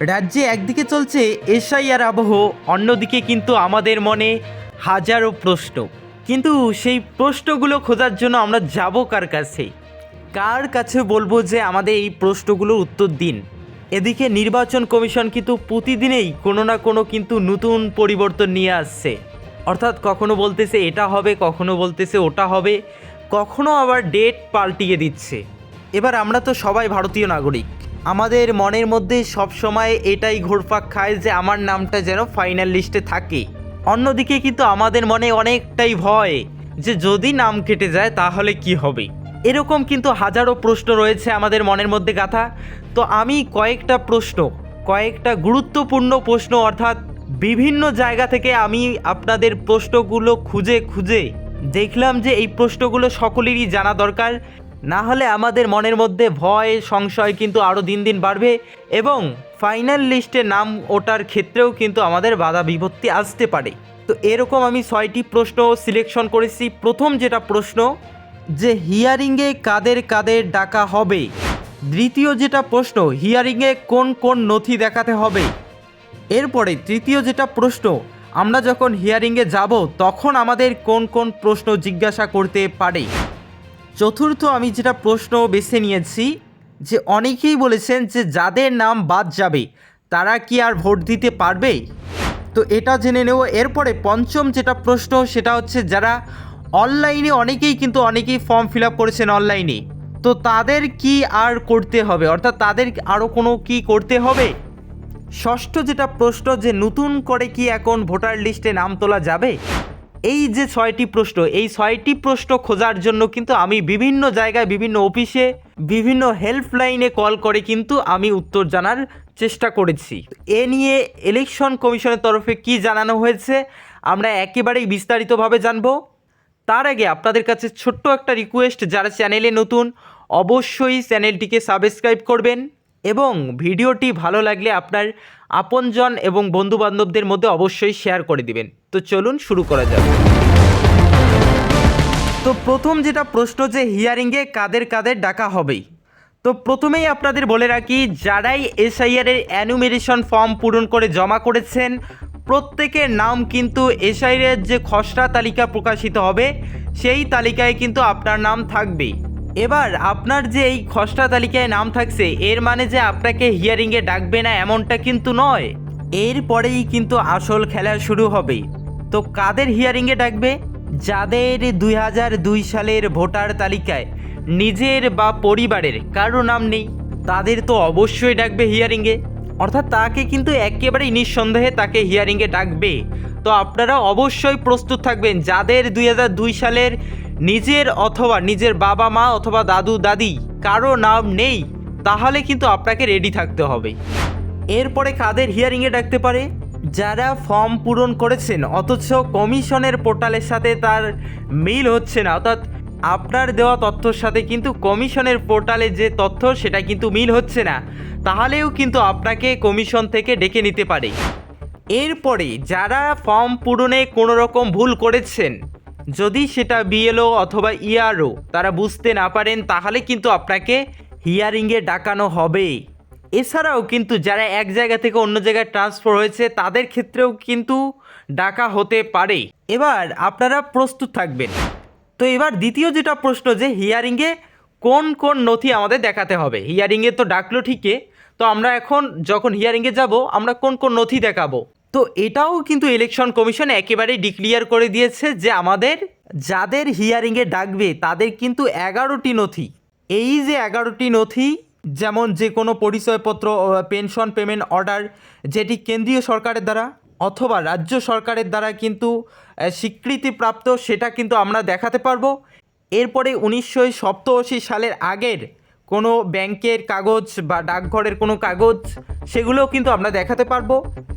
রাজ্যে একদিকে চলছে এসআইআর আবহ, অন্যদিকে কিন্তু আমাদের মনে হাজারো প্রশ্ন। কিন্তু সেই প্রশ্নগুলো খোঁজার জন্য আমরা যাব কার কাছে? কার কাছে বলব যে আমাদের এই প্রশ্নগুলোর উত্তর দিন? এদিকে নির্বাচন কমিশন কিন্তু প্রতিদিনেই কোনো না কোনো কিন্তু নতুন পরিবর্তন নিয়ে আসছে। অর্থাৎ কখনো বলতেছে এটা হবে, কখনো বলতেছে ওটা হবে, কখনো আবার ডেট পাল্টিয়ে দিচ্ছে। এবার আমরা তো সবাই ভারতীয় নাগরিক। আমাদের মনের মধ্যে সব সময় এটাই ঘোরপাক খায় যে আমার নামটা যেন ফাইনাল লিস্টে থাকে। অন্যদিকে কিন্তু আমাদের মনে অনেকটাই ভয় যে যদি নাম কেটে যায় তাহলে কি হবে? এরকম কিন্তু হাজারো প্রশ্ন রয়েছে আমাদের মনের মধ্যে গাথা। তো আমি কয়েকটা প্রশ্ন, কয়েকটা গুরুত্বপূর্ণ প্রশ্ন অর্থাৎ বিভিন্ন জায়গা থেকে আমি আপনাদের প্রশ্নগুলো খুঁজে খুঁজে দেখলাম যে এই প্রশ্নগুলো সকলেরই জানা দরকার। না হলে আমাদের মনের মধ্যে ভয়, সংশয় কিন্তু আরও দিন দিন বাড়বে এবং ফাইনাল লিস্টে নাম ওঠার ক্ষেত্রেও কিন্তু আমাদের বাধা বিপত্তি আসতে পারে। তো এরকম আমি ছয়টি প্রশ্ন সিলেকশন করেছি। প্রথম যেটা প্রশ্ন, যে হিয়ারিংয়ে কাদের কাদের ডাকা হবে? দ্বিতীয় যেটা প্রশ্ন হিয়ারিংয়ে কোন কোন নথি দেখাতে হবে? এরপরে তৃতীয় যেটা প্রশ্ন, আমরা যখন হিয়ারিংয়ে যাব, তখন আমাদের কোন কোন প্রশ্ন জিজ্ঞাসা করতে পারে? চতুর্থ আমি যেটা প্রশ্ন বেছে নিয়েছি, যে অনেকেই বলেছেন যে যাদের নাম বাদ যাবে, তারা কি আর ভোট দিতে পারবে? তো এটা জেনে নেব। এরপরে পঞ্চম যেটা প্রশ্ন, সেটা হচ্ছে যারা অনলাইনে অনেকেই কিন্তু অনেকেই ফর্ম ফিল আপ করেছেন অনলাইনে, তো তাদের কি আর করতে হবে? অর্থাৎ তাদের আরও কোনো কি করতে হবে? ষষ্ঠ যেটা প্রশ্ন, যে নতুন করে কি এখন ভোটার লিস্টে নাম তোলা যাবে? এই যে ছয়টি প্রশ্ন, এই ছয়টি প্রশ্ন খোঁজার জন্য কিন্তু আমি বিভিন্ন জায়গায়, বিভিন্ন অফিসে, বিভিন্ন হেল্পলাইনে কল করে কিন্তু আমি উত্তর জানার চেষ্টা করেছি। এ নিয়ে ইলেকশন কমিশনের তরফে কি জানানো হয়েছে, আমরা একেবারেই বিস্তারিতভাবে জানব। তার আগে আপনাদের কাছে ছোট্ট একটা রিকোয়েস্ট যারা চ্যানেলে নতুন, অবশ্যই চ্যানেলটিকে সাবস্ক্রাইব করবেন। এবং ভিডিওটি ভালো লাগলে আপনার আপনজন এবং বন্ধুবান্ধবদের মধ্যে অবশ্যই শেয়ার করে দিবেন। তো চলুন শুরু করা যাক। তো প্রথম যেটা প্রশ্ন যে হিয়ারিংয়ে কাদের কাদের ডাকা হবে তো প্রথমেই আপনাদের বলে রাখি, যারাই এসআইআর এর অ্যানুমেরেশন ফর্ম পূরণ করে জমা করেছেন, প্রত্যেকের নাম কিন্তু এসআইআর এর যে খসড়া তালিকা প্রকাশিত হবে, সেই তালিকায় কিন্তু আপনার নাম থাকবে এবার আপনার যে এই খসড়া তালিকায় নাম থাকছে, এর মানে যে আপনাকে হিয়ারিংয়ে ডাকবে না এমনটা কিন্তু নয়। এরপরেই কিন্তু আসল খেলা শুরু হবে। তো কাদের হিয়ারিংয়ে ডাকবে? যাদের দুই হাজার দুই সালের ভোটার তালিকায়, নিজের বা পরিবারের কারও নাম নেই, তাদের তো অবশ্যই ডাকবে হিয়ারিংয়ে অর্থাৎ তাকে কিন্তু একেবারেই নিঃসন্দেহে তাকে হিয়ারিংয়ে ডাকবে। তো আপনারা অবশ্যই প্রস্তুত থাকবেন, যাদের দুই হাজার দুই সালের নিজের অথবা নিজের বাবা মা অথবা দাদু, দাদি কারও নাম নেই, তাহলে কিন্তু আপনাকে রেডি থাকতে হবে। এরপরে কাদের হিয়ারিংয়ে ডাকতে পারে? যারা ফর্ম পূরণ করেছেন, অথচ কমিশনের পোর্টালের সাথে তার মিল হচ্ছে না, অর্থাৎ আপনার দেওয়া তথ্যর সাথে কিন্তু কমিশনের পোর্টালে যে তথ্য, সেটা কিন্তু মিল হচ্ছে না। তাহলেও কিন্তু আপনাকে কমিশন থেকে ডেকে নিতে পারে। এরপরে যারা ফর্ম পূরণে কোনো রকম ভুল করেছেন যদি সেটা বিএলও অথবা ইআরও তারা বুঝতে না পারেন, তাহলে কিন্তু আপনাকে হিয়ারিংয়ে ডাকানো হবে। এছাড়াও কিন্তু যারা এক জায়গা থেকে অন্য জায়গায় ট্রান্সফার হয়েছে, তাদের ক্ষেত্রেও কিন্তু ডাকা হতে পারে। এবার আপনারা প্রস্তুত থাকবেন। তো এবার দ্বিতীয় যেটা প্রশ্ন যে, হিয়ারিংয়ে কোন কোন নথি আমাদের দেখাতে হবে? হিয়ারিংয়ে তো ডাকলো ঠিকই। তো আমরা এখন যখন হিয়ারিংয়ে যাব, আমরা কোন কোন নথি দেখাবো? তো এটাও কিন্তু ইলেকশন কমিশন একেবারেই ডিক্লিয়ার করে দিয়েছে যে আমাদের যাদের হিয়ারিংয়ে ডাকবে, তাদের কিন্তু এগারোটি নথি। এই যে এগারোটি নথি, যেমন যে কোনো পরিচয়পত্র পেনশন পেমেন্ট অর্ডার যেটি কেন্দ্রীয় সরকারের দ্বারা অথবা রাজ্য সরকারের দ্বারা কিন্তু স্বীকৃতিপ্রাপ্ত, সেটা কিন্তু আমরা দেখাতে পারব। এরপরে উনিশশো সালের আগের কোনো ব্যাংকের কাগজ বা ডাকঘরের কোনো কাগজ, সেগুলোও কিন্তু আমরা দেখাতে পারব।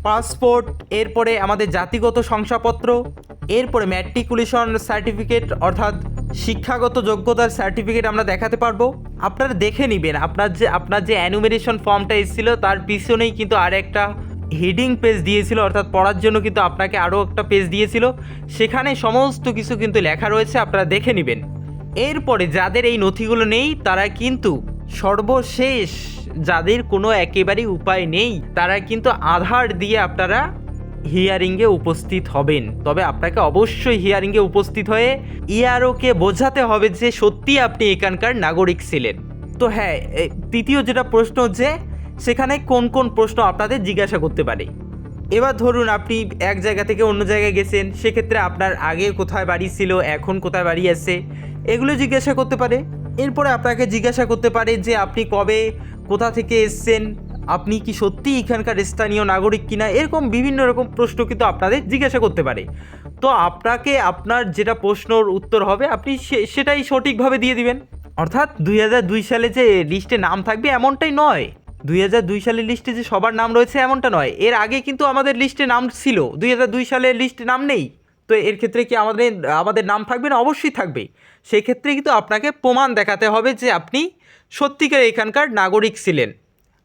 পাসপোর্ট, এরপরে আমাদের জাতিগত শংসাপত্র, এরপরে ম্যাট্রিকুলেশন সার্টিফিকেট অর্থাৎ শিক্ষাগত যোগ্যতার সার্টিফিকেট আমরা দেখাতে পারব। আপনারা দেখে নেবেন, আপনার যে আপনার যে অ্যানুমেরেশন ফর্মটা এসেছিল, তার পিছনেই কিন্তু আর একটা হেডিং পেজ দিয়েছিল, অর্থাৎ পড়ার জন্য কিন্তু আপনাকে আরও একটা পেজ দিয়েছিল। সেখানে সমস্ত কিছু কিন্তু লেখা রয়েছে, আপনারা দেখে নেবেন। এরপরে যাদের এই নথিগুলো নেই, তারা কিন্তু সর্বশেষ যাদের কোনো একেবারেই উপায় নেই, তারা কিন্তু আধার দিয়ে আপনারা হিয়ারিংয়ে উপস্থিত হবেন। তবে আপনাকে অবশ্যই হিয়ারিংয়ে উপস্থিত হয়ে ইআরওকে বোঝাতে হবে যে সত্যি আপনি এখানকার নাগরিক ছিলেন। তো হ্যাঁ তৃতীয় যেটা প্রশ্ন যে সেখানে কোন কোন প্রশ্ন আপনাদের জিজ্ঞাসা করতে পারে? এবার ধরুন আপনি এক জায়গা থেকে অন্য জায়গায় গেছেন, সেক্ষেত্রে আপনার আগে কোথায় বাড়ি ছিল, এখন কোথায় বাড়ি আছে, এগুলো জিজ্ঞাসা করতে পারে। এরপরে আপনাকে জিজ্ঞাসা করতে পারে যে আপনি কবে, কোথা থেকে এসছেন, আপনি কি সত্যি এখানকার স্থানীয় নাগরিক কিনা, এরকম বিভিন্ন রকম প্রশ্ন কিন্তু আপনাদের জিজ্ঞাসা করতে পারে। তো আপনাকে আপনার যেটা প্রশ্নর উত্তর হবে, আপনি সেটাই সঠিকভাবে দিয়ে দিবেন। অর্থাৎ দুই সালে যে লিস্টে নাম থাকবে, এমনটাই নয়। দুই দুই সালের লিস্টে যে সবার নাম রয়েছে এমনটা নয়। এর আগে কিন্তু আমাদের লিস্টে নাম ছিল। দুই দুই সালের লিস্টে নাম নেই। তো এর ক্ষেত্রে কি আমাদের আমাদের নাম থাকবে না? অবশ্যই থাকবে। সেই ক্ষেত্রে কিন্তু আপনাকে প্রমাণ দেখাতে হবে যে আপনি সত্যিকার এখানকার নাগরিক ছিলেন।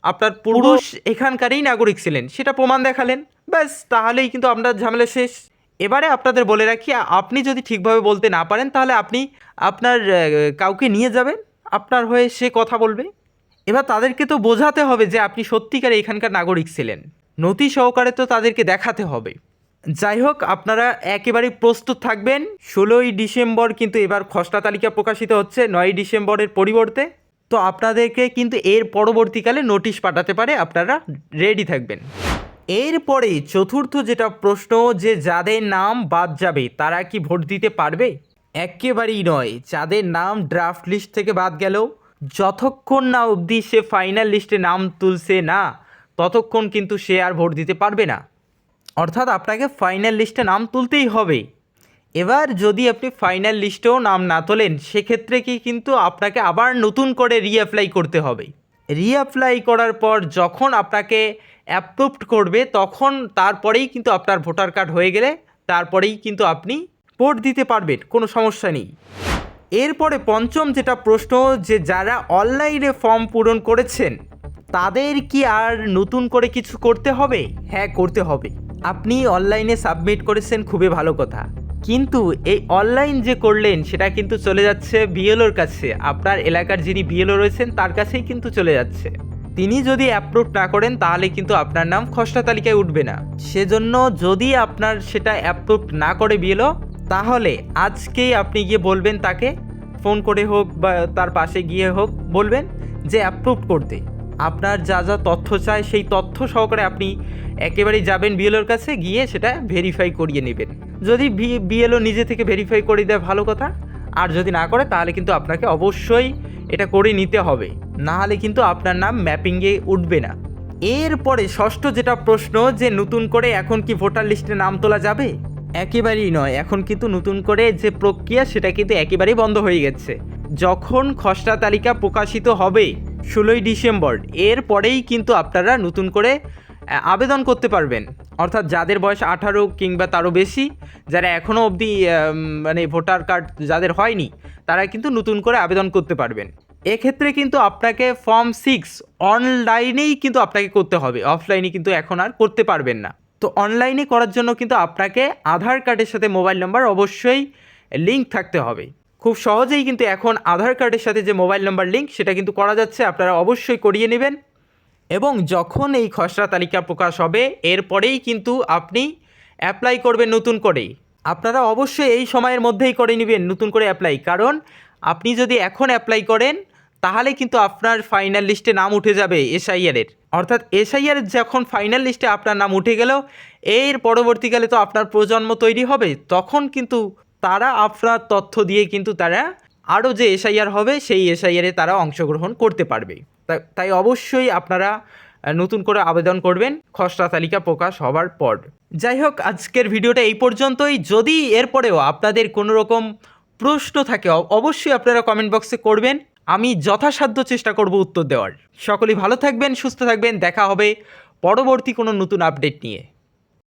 আপনার পুরুষ এখানকারই নাগরিক ছিলেন। সেটা প্রমাণ দেখালেন। ব্যাস তাহলেই কিন্তু আপনার ঝামেলা শেষ। এবারে আপনাদের বলে রাখি আপনি যদি ঠিকভাবে বলতে না পারেন তাহলে আপনি আপনার কাউকে নিয়ে যাবেন। আপনার হয়ে সে কথা বলবে। এবার তাদেরকে তো বোঝাতে হবে যে আপনি সত্যিকার এখানকার নাগরিক ছিলেন। নথি সহকারে তো তাদেরকে দেখাতে হবে। যাই হোক, আপনারা একেবারেই প্রস্তুত থাকবেন। ষোলোই ডিসেম্বর কিন্তু এবার খসড়া তালিকা প্রকাশিত হচ্ছে নয় ডিসেম্বরের পরিবর্তে। তো আপনাদেরকে কিন্তু এর পরবর্তীকালে নোটিশ পাঠাতে পারে, আপনারা রেডি থাকবেন। এরপরে চতুর্থ যেটা প্রশ্ন, যে যাদের নাম বাদ যাবে, তারা কি ভোট দিতে পারবে? একেবারেই নয়, যাদের নাম ড্রাফট লিস্ট থেকে বাদ গেল। যতক্ষণ না অবধি সে ফাইনাল লিস্টে নাম তুলছে না, ততক্ষণ কিন্তু সে আর ভোট দিতে পারবে না। অর্থাৎ আপনাকে ফাইনাল লিস্টে নাম তুলতেই হবে। এবার যদি আপনি ফাইনাল লিস্টেও নাম না তোলেন, সেক্ষেত্রে কি কিন্তু আপনাকে আবার নতুন করে রিঅ্যাপ্লাই করতে হবে। রিঅ্যাপ্লাই করার পর যখন আপনাকে অ্যাপ্রুভড করবে, তখন তারপরেই কিন্তু আপনার ভোটার কার্ড হয়ে গেলে, তারপরেই কিন্তু আপনি ভোট দিতে পারবেন, কোনো সমস্যা নেই। এরপরে পঞ্চম যেটা প্রশ্ন, যে যারা অনলাইনে ফর্ম পূরণ করেছেন, তাদের কি আর নতুন করে কিছু করতে হবে? হ্যাঁ করতে হবে। আপনি অনলাইনে সাবমিট করেছেন, খুবই ভালো কথা। কিন্তু এই অনলাইন যে করলেন, সেটা কিন্তু চলে যাচ্ছে বিএলওর কাছে। আপনার এলাকার যিনি বিএলও রয়েছেন, তার কাছেই কিন্তু চলে যাচ্ছে। তিনি যদি অ্যাপ্রুভ না করেন, তাহলে কিন্তু আপনার নাম খসড়া তালিকায় উঠবে না। সেজন্য যদি আপনার সেটা অ্যাপ্রুভ না করে বিএলও তাহলে আজকেই আপনি গিয়ে বলবেন তাকে, ফোন করে হোক বা তার পাশে গিয়ে হোক, বলবেন যে অ্যাপ্রুভ করতে। আপনার যা যা তথ্য চায় সেই তথ্য সহকারে আপনি একেবারেই যাবেন বিএলওর কাছে, গিয়ে সেটা ভেরিফাই করিয়ে নেবেন। যদি বিএলও নিজে থেকে ভেরিফাই করে দেয় ভালো কথা, আর যদি না করে, তাহলে কিন্তু আপনাকে অবশ্যই এটা করে নিতে হবে। না হলে কিন্তু আপনার নাম ম্যাপিংয়ে উঠবে না। এরপরে ষষ্ঠ যেটা প্রশ্ন, যে নতুন করে এখন কি ভোটার লিস্টে নাম তোলা যাবে? একেবারেই নয়। এখন কিন্তু নতুন করে যে প্রক্রিয়া, সেটা কিন্তু একেবারেই বন্ধ হয়ে গেছে। যখন খসড়া তালিকা প্রকাশিত হবে ষোলোই ডিসেম্বর, এর পরেই কিন্তু আপনারা নতুন করে আবেদন করতে পারবেন। অর্থাৎ যাদের বয়স আঠারো কিংবা তারও বেশি, যারা এখনও অবধি মানে ভোটার কার্ড যাদের হয়নি, তারা কিন্তু নতুন করে আবেদন করতে পারবেন। এক্ষেত্রে কিন্তু আপনাকে ফর্ম সিক্স অনলাইনেই কিন্তু আপনাকে করতে হবে। অফলাইনে কিন্তু এখন আর করতে পারবেন না। তো অনলাইনে করার জন্য কিন্তু আপনাকে আধার কার্ডের সাথে মোবাইল নাম্বার অবশ্যই লিঙ্ক থাকতে হবে। খুব সহজেই কিন্তু এখন আধার কার্ডের সাথে যে মোবাইল নাম্বার লিঙ্ক সেটা কিন্তু করা যাচ্ছে, আপনারা অবশ্যই করিয়ে নেবেন। এবং যখন এই খসড়া তালিকা প্রকাশ হবে, এরপরেই কিন্তু আপনি অ্যাপ্লাই করবেন নতুন করেই। আপনারা অবশ্যই এই সময়ের মধ্যেই করে নেবেন নতুন করে অ্যাপ্লাই কারণ আপনি যদি এখন অ্যাপ্লাই করেন, তাহলে কিন্তু আপনার ফাইনাল লিস্টে নাম উঠে যাবে এসআইআরের অর্থাৎ এসআইআর যখন ফাইনাল লিস্টে আপনার নাম উঠে গেল, এর পরবর্তীকালে তো আপনার প্রজন্ম তৈরি হবে, তখন কিন্তু তারা আপনার তথ্য দিয়ে কিন্তু তারা আরও যে এসআইআর হবে, সেই এসআইআরে তারা অংশগ্রহণ করতে পারবে। তাই অবশ্যই আপনারা নতুন করে আবেদন করবেন, খসড়া তালিকা প্রকাশ হবার পর। যাই হোক, আজকের ভিডিওটা এই পর্যন্তই। যদি এরপরেও আপনাদের কোনো রকম প্রশ্ন থাকে অবশ্যই আপনারা কমেন্ট বক্সে করবেন। আমি যথাসাধ্য চেষ্টা করব উত্তর দেওয়ার। সকলেই ভালো থাকবেন, সুস্থ থাকবেন, দেখা হবে পরবর্তী কোনো নতুন আপডেট নিয়ে।